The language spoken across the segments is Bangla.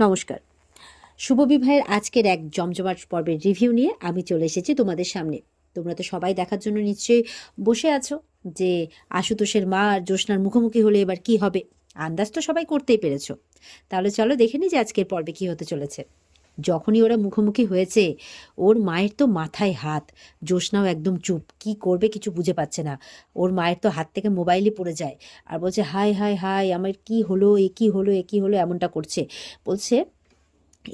নমস্কার। শুভ বিবাহের আজকের এক জমজমাট পর্বের রিভিউ নিয়ে আমি চলে এসেছি তোমাদের সামনে। তোমরা তো সবাই দেখার জন্য নিশ্চয়ই বসে আছো যে আশুতোষের মা আর জ্যোৎস্নার মুখোমুখি হলে এবার কি হবে? আন্দাজ তো সবাই করতেই পেরেছ। তাহলে চলো দেখে নিই যে আজকের পর্বে কি হতে চলেছে। যখনই ওরা মুখোমুখি হয়েছে, ওর মায়ের তো মাথায় হাত। জ্যোৎস্নাও একদম চুপ। কি করবে কিছু বুঝে পাচ্ছে না। ওর মায়ের তো হাত থেকে মোবাইলই পড়ে যায়। আর বলছে, হাই হাই হাই, আমার কি হলো, এ কি হলো, এ কি হলো, এমনটা করছে। বলছে,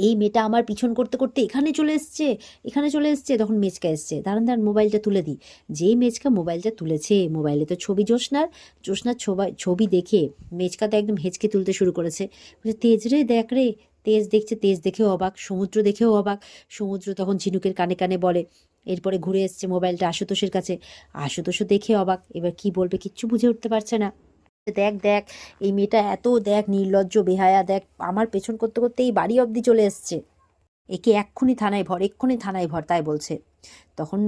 এই মেয়েটা আমার পিছন করতে করতে এখানে চলে এসছে, এখানে চলে এসছে। তখন মেচকা এসছে, দাঁড়ান দাঁড়ান, মোবাইলটা তুলে দিই। যেই মেচকা মোবাইলটা তুলেছে, মোবাইলে তো ছবি জ্যোৎস্নার জ্যোৎস্নার ছবি ছবি দেখে মেচকা তো একদম হেঁচকে তুলতে শুরু করেছে। বলছে, তেজ রে, দেখ রে তেজ দেখছে, তেজ দেখেও অবাক, সমুদ্র দেখেও অবাক। সমুদ্র তখন ঝিনুকের কানে কানে বলে, এরপরে ঘুরে এসছে মোবাইলটা আশুতোষের কাছে। আশুতোষও দেখে অবাক, এবার কি বলবে কিচ্ছু বুঝে উঠতে পারছে না। দেখ দেখ, এই মেয়েটা এত দেখ, নির্লজ্জ, বেহায়া, দেখ, আমার পেছন করতে করতে এই বাড়ি অবধি চলে এসছে। একে এক্ষুনি থানায় ভর, এক্ষুনি থানায় ভর, তাই বলছে। তখন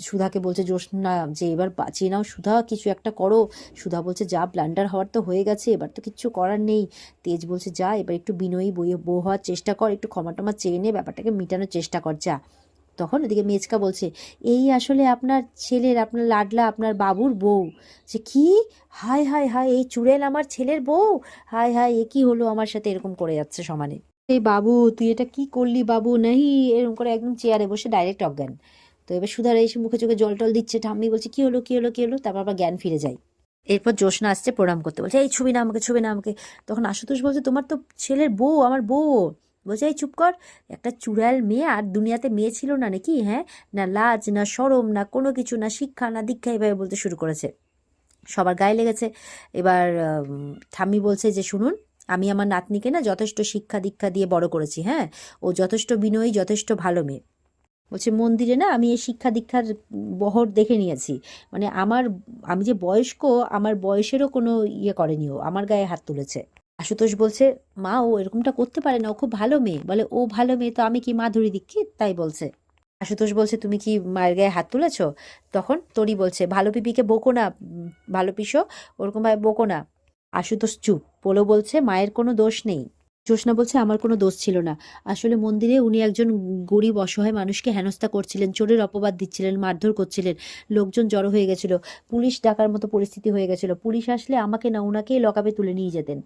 সুধাকে বলছে জ্যোৎস্না যে এবার বাঁচিয়ে নাও সুধা, কিছু একটা করো। সুধা বলছে, যা ব্লান্ডার হওয়ার তো হয়ে গেছে, এবার তো কিচ্ছু করার নেই। তেজ বলছে, যা, এবার একটু বিনয়ী বই বউ হওয়ার চেষ্টা কর, একটু ক্ষমা টমা চেয়ে নে, ব্যাপারটাকে মেটানোর চেষ্টা কর, যা। তখন ওদিকে মেজকা বলছে, এই আসলে আপনার ছেলের, আপনার লাডলা, আপনার বাবুর বউ। যে, কি? হায় হায় হায়, এই চুড়েল আমার ছেলের বউ? হায় হায়, এ কি হলো আমার সাথে? এরকম করে যাচ্ছে সমানে। এই বাবু, তুই এটা কি করলি বাবু? নাহি এরকম করে একদম চেয়ারে বসে ডাইরেক্ট অজ্ঞান। তো এবার সুধার এসে মুখে চোখে জল টল দিচ্ছে, ঠাম্মি বলছে, কি হলো কি হলো কি হলো? তারপর আবার জ্ঞান ফিরে যায়। এরপর জ্যোৎস্না আসছে প্রণাম করতে, বলছে, এই ছবি না আমাকে, ছবি না আমাকে। তখন আশুতোষ বলছে, তোমার তো ছেলের বউ, আমার বউ। বলছে, এই চুপ কর, একটা চুড়াল মেয়ে আর দুনিয়াতে মেয়ে ছিল না নাকি? হ্যাঁ? না লাজ, না সরম না কোনো কিছু, না শিক্ষা, না দীক্ষা এভাবে বলতে শুরু করেছে। সবার গায়ে লেগেছে। এবার ঠাম্মি বলছে যে, শুনুন, আমি আমার নাতনিকে না যথেষ্ট শিক্ষা দীক্ষা দিয়ে বড় করেছি হ্যাঁ? ও যথেষ্ট বিনয়ী, যথেষ্ট ভালো মেয়ে। বলছে, মন্দিরে না আমি এই শিক্ষা দীক্ষার বহর দেখে নিয়েছি। মানে আমার, আমি যে বয়স্ক, আমার বয়সেরও কোনো ইয়ে করেনি ও, আমার গায়ে হাত তুলেছে। আশুতোষ বলছে, মা, ও এরকমটা করতে পারে না, ও খুব ভালো মেয়ে। বলে, ও ভালো মেয়ে, তো আমি কি মাধুরী দীক্ষিত? তাই বলছে। আশুতোষ বলছে, তুমি কি মায়ের গায়ে হাত তুলেছো? তখন তরি বলছে, ভালো পিপিকে বকো না, ভালো পিসো, ওরকমভাবে বকো না। আশুতোষ চুপ। পোলো বলছে, মায়ের কোনো দোষ নেই। জ্যোৎস্না বলছে, আমার কোনো দোষ ছিল না। আসলে মন্দিরে উনি একজন গরিব, অসহায় মানুষকে হেনস্থা করছিলেন, চোরের অপবাদ দিচ্ছিলেন, মারধর করছিলেন, লোকজন জড়ো হয়ে গেছিল, পুলিশ ডাকার মতো পরিস্থিতি হয়ে গেছিল। পুলিশ আসলে আমাকে না ওনাকেই লকাপে তুলে নিয়ে যেতেন।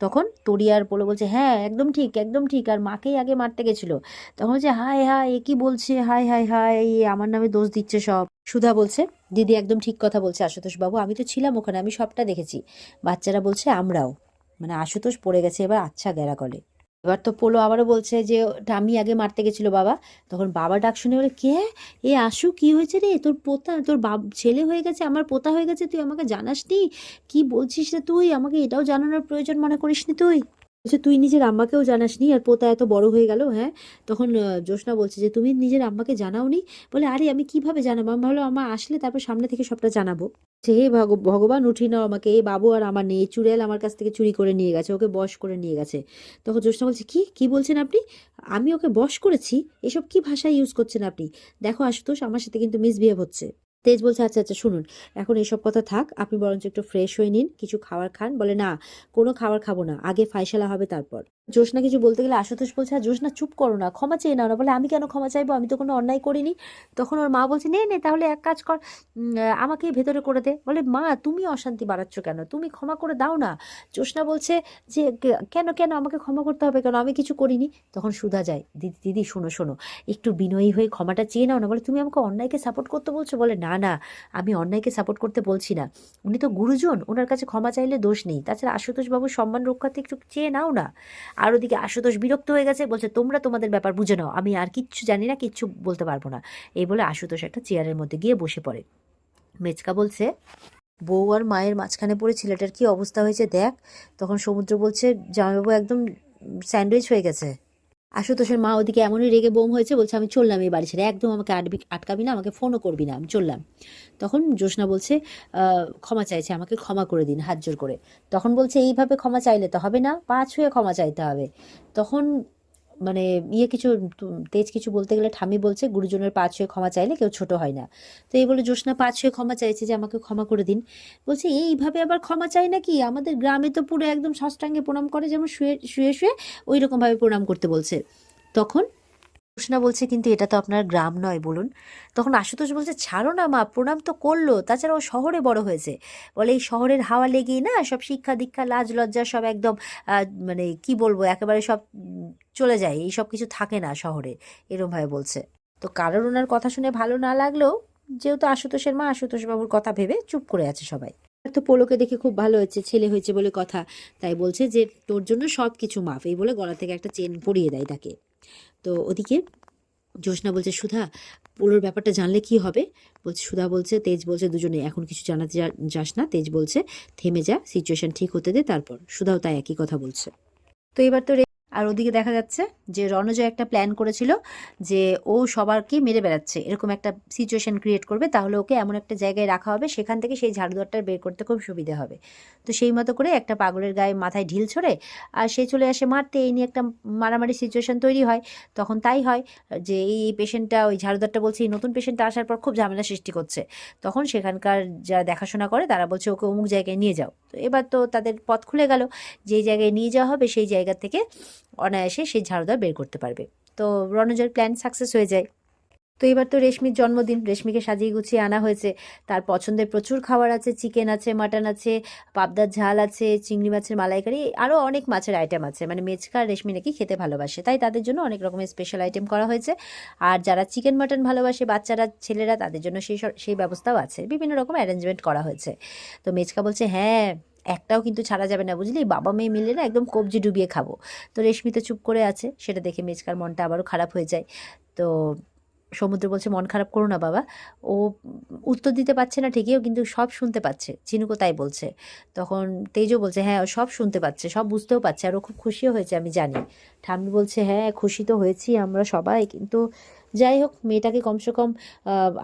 তখন তরি আর পোলো বলছে হ্যাঁ একদম ঠিক একদম ঠিক। আর মাকেই আগে মারতে গেছিল। তখন বলছে, হায় হায়, এ কি বলছে? হায় হায় হায় আমার নামে দোষ দিচ্ছে সব। সুধা বলছে, দিদি একদম ঠিক কথা বলছে, আশুতোষ বাবু, আমি তো ছিলাম ওখানে, আমি সবটা দেখেছি। বাচ্চারা বলছে, আমরাও। মানে আশুতোষ পড়ে গেছে এবার আচ্ছা গেরা কলে। এবার তো পোলো আবারও বলছে যে আমি আগে মারতে গেছিল বাবা। তখন বাবা ডাক শুনে বলে, কে? এ আশু, কি হয়েছে রে? তোর পোতা, তোর বাব ছেলে হয়ে গেছে, আমার পোতা হয়ে গেছে, তুই আমাকে জানাস নি কী বলছিস রে তুই? আমাকে এটাও জানানোর প্রয়োজন মনে করিস নি তুই? বলছে, তুই নিজের আম্মাকেও জানাসনি আর পোতা এত বড় হয়ে গেল হ্যাঁ? তখন জ্যোৎস্না বলছে যে, তুমি নিজের আম্মাকে জানাওনি? বলে, আরে, আমি কীভাবে জানাব? আমি ভাবলো আমা আসলে তারপর সামনে থেকে সবটা জানাব। যে হে ভগ- ভগবান উঠিয়ে নাও আমাকে এই বাবু আর আমার নেই, চুড়েল আমার কাছ থেকে চুরি করে নিয়ে গেছে, ওকে বশ করে নিয়ে গেছে। তখন জ্যোৎস্না বলছে, কি কি বলছেন আপনি? আমি ওকে বশ করেছি? এসব কি ভাষা ইউজ করছেন আপনি? দেখো, আশুতোষ, আমার সাথে কিন্তু মিসবিহেভ হচ্ছে। তেজ বলছে আচ্ছা আচ্ছা শুনুন, এখন এসব কথা থাক, আপনি বরঞ্চ একটু ফ্রেশ হয়ে নিন, কিছু খাবার খান। বলে, না, কোনো খাবার খাব না, আগে ফাইসালা হবে তারপর। জ্যোৎস্না কিছু বলতে গেলে আশুতোষ বলছে আর জ্যোৎস্না চুপ করো না, ক্ষমা চেয়ে নাও না। বলে, আমি কেন ক্ষমা চাইব? আমি তো কোনো অন্যায় করিনি। তখন ওর মা বলছে, নে নে, তাহলে এক কাজ কর আমাকে ভেতরে করে দে। বলে, মা, তুমি অশান্তি বাড়াচ্ছ কেন? তুমি ক্ষমা করে দাও না। জ্যোৎস্না বলছে যে কেন কেন আমাকে ক্ষমা করতে হবে কেন? আমি কিছু করিনি। তখন সুধা যায়, দিদি দিদি, শোনো শোনো, একটু বিনয়ী হয়ে ক্ষমাটা চেয়ে নাও না। বলে, তুমি আমাকে অন্যায়কে সাপোর্ট করতে বলছো? বলে, না না, আমি অন্যায়কে সাপোর্ট করতে বলছি না। উনি তো গুরুজন ওনার কাছে ক্ষমা চাইলে দোষ নেই। তাছাড়া আশুতোষ বাবুর সম্মান রক্ষার্থে একটু চেয়ে নাও না। আর ওদিকে আশুতোষ বিরক্ত হয়ে গেছে, বলছে, তোমরা তোমাদের ব্যাপার বুঝে নাও, আমি আর কিচ্ছু জানি না, কিচ্ছু বলতে পারব না। এই বলে আশুতোষ একটা চেয়ারের মধ্যে গিয়ে বসে পড়ে। মেচকা বলছে, বউ আর মায়ের মাঝখানে পড়ে ছেলেটার কি অবস্থা হয়েছে দেখ। তখন সমুদ্র বলছে, জামাইবাবু একদম স্যান্ডউইচ হয়ে গেছে। আশুতোষের মা ওদিকে এমনই রেগে বোম হয়েছে, বলছে, আমি চললাম এই বাড়ি ছেড়ে। একদম আমাকে আটবি আটকাবি না, আমাকে ফোনও করবি না, আমি চললাম। তখন জ্যোৎস্না বলছে ক্ষমা চাইছে, আমাকে ক্ষমা করে দিন, হাত জোর করে। তখন বলছে, এইভাবে ক্ষমা চাইলে তো হবে না, পা ছুঁয়ে ক্ষমা চাইতে হবে। তখন মানে ইয়ে কিছু তেজ কিছু বলতে গেলে ঠামি বলছে, গুরুজনের পা ছুঁয়ে ক্ষমা চাইলে কেউ ছোট হয় না। তো এই বলে জ্যোৎস্না পা ছুঁয়ে ক্ষমা চাইছে যে, আমাকে ক্ষমা করে দিন। বলছে, এইভাবে আবার ক্ষমা চাই না কি আমাদের গ্রামে তো পুরো একদম ষষ্ঠাঙ্গে প্রণাম করে, যেমন শুয়ে শুয়ে শুয়ে ওই রকমভাবে প্রণাম করতে বলছে। তখন জ্যোৎস্না বলছে, কিন্তু এটা তো আপনার গ্রাম নয় বলুন। তখন আশুতোষ বলছে, ছাড়ো না মা, প্রণাম তো করল, তাছাড়া ও শহরে বড় হয়েছে। বলে, এই শহরের হাওয়া লেগেই না সব শিক্ষা দীক্ষা, লাজ লজ্জা সব একদম মানে কি বলব, একেবারে সব চলে যায়, এই সব কিছু থাকে না শহরে, এরমভাবে বলছে। তো কারোর ওনার কথা শুনে ভালো না লাগলেও যেহেতু আশুতোষের মা আশুতোষ বাবুর কথা ভেবে চুপ করে আছে সবাই। তো পোলোকে দেখে খুব ভালো হয়েছে, ছেলে হয়েছে বলে কথা, তাই বলছে যে, তোর জন্য সব কিছু মাফ। এই বলে গলা থেকে একটা চেন পরিয়ে দেয় তাকে। তো ওদিকে জ্যোৎস্না বলছে, সুধা, পোলোর ব্যাপারটা জানলে কি হবে? বলছে, সুধা বলছে, তেজ বলছে দুজনে এখন কিছু জানাতে যাস না। তেজ বলছে, থেমে যা সিচুয়েশন ঠিক হতে দে, তারপর। সুধাও তাই একই কথা বলছে। তো এবার তো আর ওদিকে দেখা যাচ্ছে যে রণজয় একটা প্ল্যান করেছিল যে ও সবারকে মেরে বেড়াচ্ছে, এরকম একটা সিচুয়েশন ক্রিয়েট করবে, তাহলে ওকে এমন একটা জায়গায় রাখা হবে, সেখান থেকে সেই ঝাড়ুদারটা বের করতে খুব সুবিধে হবে। তো সেই মতো করে একটা পাগলের গায়ে মাথায় ঢিল ছড়ে, আর সে চলে আসে মারতে, এই নিয়ে একটা মারামারি সিচুয়েশন তৈরি হয়। তখন তাই হয় যে এই পেশেন্টটা ওই ঝাড়ুদারটা বলছে, এই নতুন পেশেন্টটা আসার পর খুব ঝামেলা সৃষ্টি করছে। তখন সেখানকার যারা দেখাশোনা করে, তারা বলছে, ওকে অমুক জায়গায় নিয়ে যাও। তো এবার তো তাদের পথ খুলে গেল, যেই জায়গায় নিয়ে যাওয়া হবে, সেই জায়গা থেকে অনায়াসে সেই ঝাড়ুদার বের করতে পারবে। তো রণজয়ের প্ল্যান সাকসেস হয়ে যায়। তো এবার তো রেশমির জন্মদিন। রেশমিকে সাজিয়ে গুছিয়ে আনা হয়েছে। তার পছন্দের প্রচুর খাবার আছে চিকেন আছে মাটন আছে, পাবদার ঝাল আছে, চিংড়ি মাছের মালাইকারি আরও অনেক মাছের আইটেম আছে। মানে মেচকা রেশমি নাকি খেতে ভালোবাসে। তাই তাদের জন্য অনেক রকমের স্পেশাল আইটেম করা হয়েছে। আর যারা চিকেন মাটন ভালোবাসে, বাচ্চারা, ছেলেরা, তাদের জন্য সেই সেই ব্যবস্থাও আছে। বিভিন্ন রকম অ্যারেঞ্জমেন্ট করা হয়েছে। তো মেচকা বলছে হ্যাঁ একটাও কিন্তু ছাড়া যাবে না, বুঝলি? বাবা মেয়ে মিলে না একদম কবজি ডুবিয়ে খাব। তো রেশমি তো চুপ করে আছে, সেটা দেখে মেজকার মনটা আবারও খারাপ হয়ে যায়। তো সমুদ্র বলছে, মন খারাপ করো না বাবা। ও উত্তর দিতে পারছে না ঠিকই, ও কিন্তু সব শুনতে পাচ্ছে। চিনুকো তাই বলছে। তখন তেজও বলছে হ্যাঁ ও সব শুনতে পাচ্ছে, সব বুঝতেও পারছে, আর ও খুব খুশিও হয়েছে, আমি জানি। ঠাম্মি বলছে হ্যাঁ খুশি তো হয়েছি আমরা সবাই, কিন্তু যাই হোক, মেয়েটাকে কমসে কম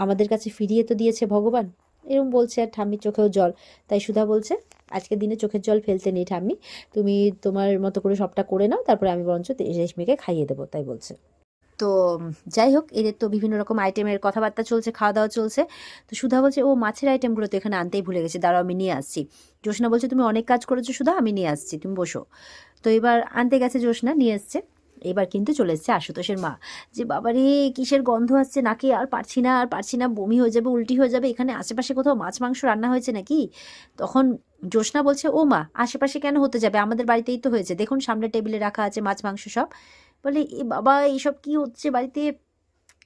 আমাদের কাছে ফিরিয়ে তো দিয়েছে ভগবান। এরকম বলছে আর ঠাম্মির চোখেও জল। তাই সুধা বলছে, আজকের দিনে চোখের জল ফেলতে নেই ঠাম্মি। তুমি তোমার মতো করে সবটা করে নাও, তারপরে আমি বরঞ্চ রেশমিকে খাইয়ে দেবো, তাই বলছে। তো যাই হোক, এদের তো বিভিন্ন রকম আইটেমের কথাবার্তা চলছে খাওয়া দাওয়া চলছে। তো সুধা বলছে, ও, মাছের আইটেমগুলো তো এখানে আনতেই ভুলে গেছে। দাঁড়াও, আমি নিয়ে আসছি। জ্যোৎস্না বলছে, তুমি অনেক কাজ করেছ সুধা, আমি নিয়ে আসছি, তুমি বসো। তো এবার আনতে গেছে জ্যোৎস্না নিয়ে এসছে। এবার কিন্তু চলে এসছে আশুতোষের মা। যে বাবারে, কিসের গন্ধ আসছে নাকি? আর পারছি না, আর পারছি না, বমি হয়ে যাবে, উল্টি হয়ে যাবে, এখানে আশেপাশে কোথাও মাছ মাংস রান্না হয়েছে নাকি? তখন জ্যোৎস্না বলছে, ও মা, আশেপাশে কেন হতে যাবে? আমাদের বাড়িতেই তো হয়েছে। দেখুন, সামনে টেবিলে রাখা আছে মাছ মাংস সব। বলে, এ বাবা, এইসব কি হচ্ছে বাড়িতে?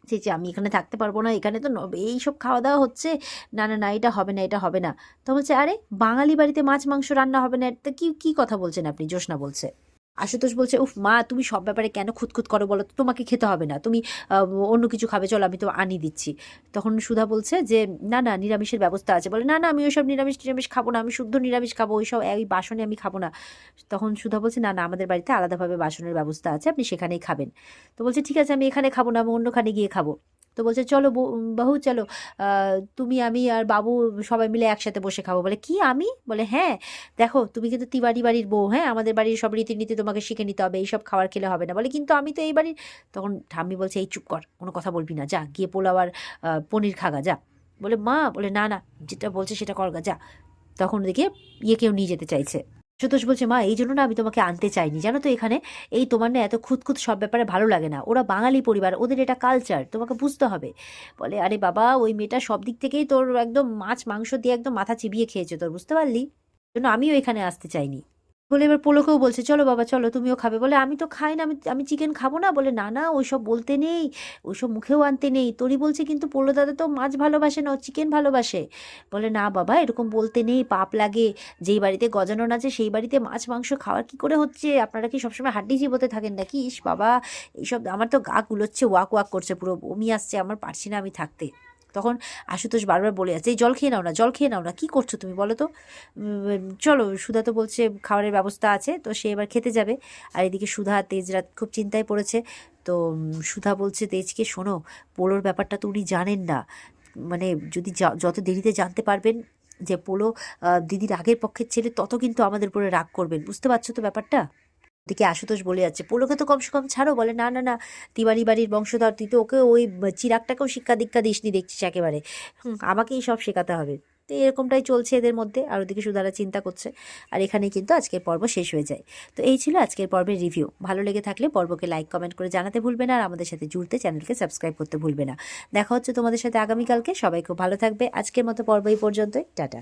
ছি আমি এখানে থাকতে পারব না, এখানে তো এইসব খাওয়া দাওয়া হচ্ছে। না না না, এটা হবে না, এটা হবে না। তো বলছে, আরে, বাঙালি বাড়িতে মাছ মাংস রান্না হবে না এটা কি কি কথা বলছেন আপনি? জ্যোৎস্না বলছে। আশুতোষ বলছে, উফ, মা, তুমি সব ব্যাপারে কেন খুঁতখুত করো বলো তোমাকে খেতে হবে না। তুমি অন্য কিছু খাবে, চলো আমি তো আনি দিচ্ছি। তখন সুধা বলছে যে, না না, নিরামিষের ব্যবস্থা আছে। বলে, না না, আমি ওইসব নিরামিষ নিরামিষ খাব না, আমি শুদ্ধ নিরামিষ খাব, ওইসব এই বাসনে আমি খাব না। তখন সুধা বলছে, না না, আমাদের বাড়িতে আলাদাভাবে বাসনের ব্যবস্থা আছে, আপনি সেখানেই খাবেন। তো বলছে, ঠিক আছে, আমি এখানে খাব না, আমি অন্যখানে গিয়ে খাব। তো বলছে, চলো বাহু, চলো। তুমি, আমি আর বাবু সবাই মিলে একসাথে বসে খাব। বলে, কি, আমি? বলে হ্যাঁ। দেখো, তুমি কিন্তু তিবাড়ি বাড়ির বউ হ্যাঁ? আমাদের বাড়ির সব রীতিনীতি তোমাকে শিখে নিতে হবে, এইসব খাবার খেলে হবে না। বলে, কিন্তু আমি তো এই বাড়ির তখন ঠাম্মি বলছে, এই চুপ কর, কোনো কথা বলবি না, যা, গিয়ে পোলাও আর পনির খাগা যা। বলে, মা? বলে, না না, যেটা বলছে সেটা করগা যা। তখন দেখে ইয়ে কেউ নিয়ে যেতে চাইছে। সুতোষ বলছে, মা, এই জন্য না আমি তোমাকে আনতে চাইনি। জানো তো এখানে এই তোমার না এত খুঁতখুত সব ব্যাপারে ভালো লাগে না। ওরা বাঙালি পরিবার, ওদের এটা কালচার তোমাকে বুঝতে হবে। বলে, আরে বাবা, ওই মেয়েটা সব দিক থেকেই তোর একদম মাছ, মাংস দিয়ে একদম মাথা চিবিয়ে খেয়েছে তোর, বুঝতে পারলি? জন্য আমিও এখানে আসতে চাইনি। বলে এবার পোলোকেও বলছে, চলো বাবা, চলো, তুমিও খাবে। বলে, আমি তো খাই না, আমি আমি চিকেন খাব না? বলে, না না, ওইসব বলতে নেই, ওইসব মুখেও আনতে নেই। তোরই বলছে কিন্তু পোলো দাদা তো মাছ ভালোবাসে না, ও চিকেন ভালোবাসে। বলে, না বাবা, এরকম বলতে নেই, পাপ লাগে। যেই বাড়িতে গজানন আছে, সেই বাড়িতে মাছ, মাংস খাওয়ার কি করে হচ্ছে? আপনারা কি সবসময় হাড্ডি চিবোতে থাকেন নাকি? ইস বাবা, এইসব আমার তো গা গুলোচ্ছে ওয়াক ওয়াক করছে, পুরো বমি আসছে, আমার পারছি না আমি থাকতে। তখন আশুতোষ বারবার বলে যাচ্ছে, এই জল খেয়ে নাও না, জল খেয়ে নাও না, কী করছ তুমি বলো তো? চলো, সুধা তো বলছে খাবারের ব্যবস্থা আছে, তো সে এবার খেতে যাবে। আর এদিকে সুধা তেজরাত খুব চিন্তায় পড়েছে, তো সুধা বলছে, তেজকে শোনো, পোলোর ব্যাপারটা তো উনি জানেন না। মানে যদি যত দেরিতে জানতে পারবেন যে পোলো দিদির আগের পক্ষের ছেলে, তত কিন্তু আমাদের উপরে রাগ করবেন। বুঝতে পারছ তো ব্যাপারটা? দিকে আশুতোষ বলে যাচ্ছে। পোলোকে তো কমসে কম ছাড়ো, বলে না না না, তিওয়ারি বাড়ির বংশধর তুই তো ওকে ওই চিরাগটাকেও শিক্ষা দীক্ষা দিসনি দেখছিস একেবারে। আমাকেই সব শেখাতে হবে। তো এরকমটাই চলছে এদের মধ্যে, আর ওদিকে সুধারা চিন্তা করছে। আর এখানেই কিন্তু আজকের পর্ব শেষ হয়ে যায়। তো এই ছিল আজকের পর্বের রিভিউ ভালো লেগে থাকলে পর্বকে লাইক কমেন্ট করে জানাতে ভুলবে না, আর আমাদের সাথে জুড়তে চ্যানেলকে সাবস্ক্রাইব করতে ভুলবে না। দেখা হচ্ছে তোমাদের সাথে আগামীকালকে। সবাই খুব ভালো থাকবে। আজকের মতো পর্ব এই পর্যন্তই। টাটা।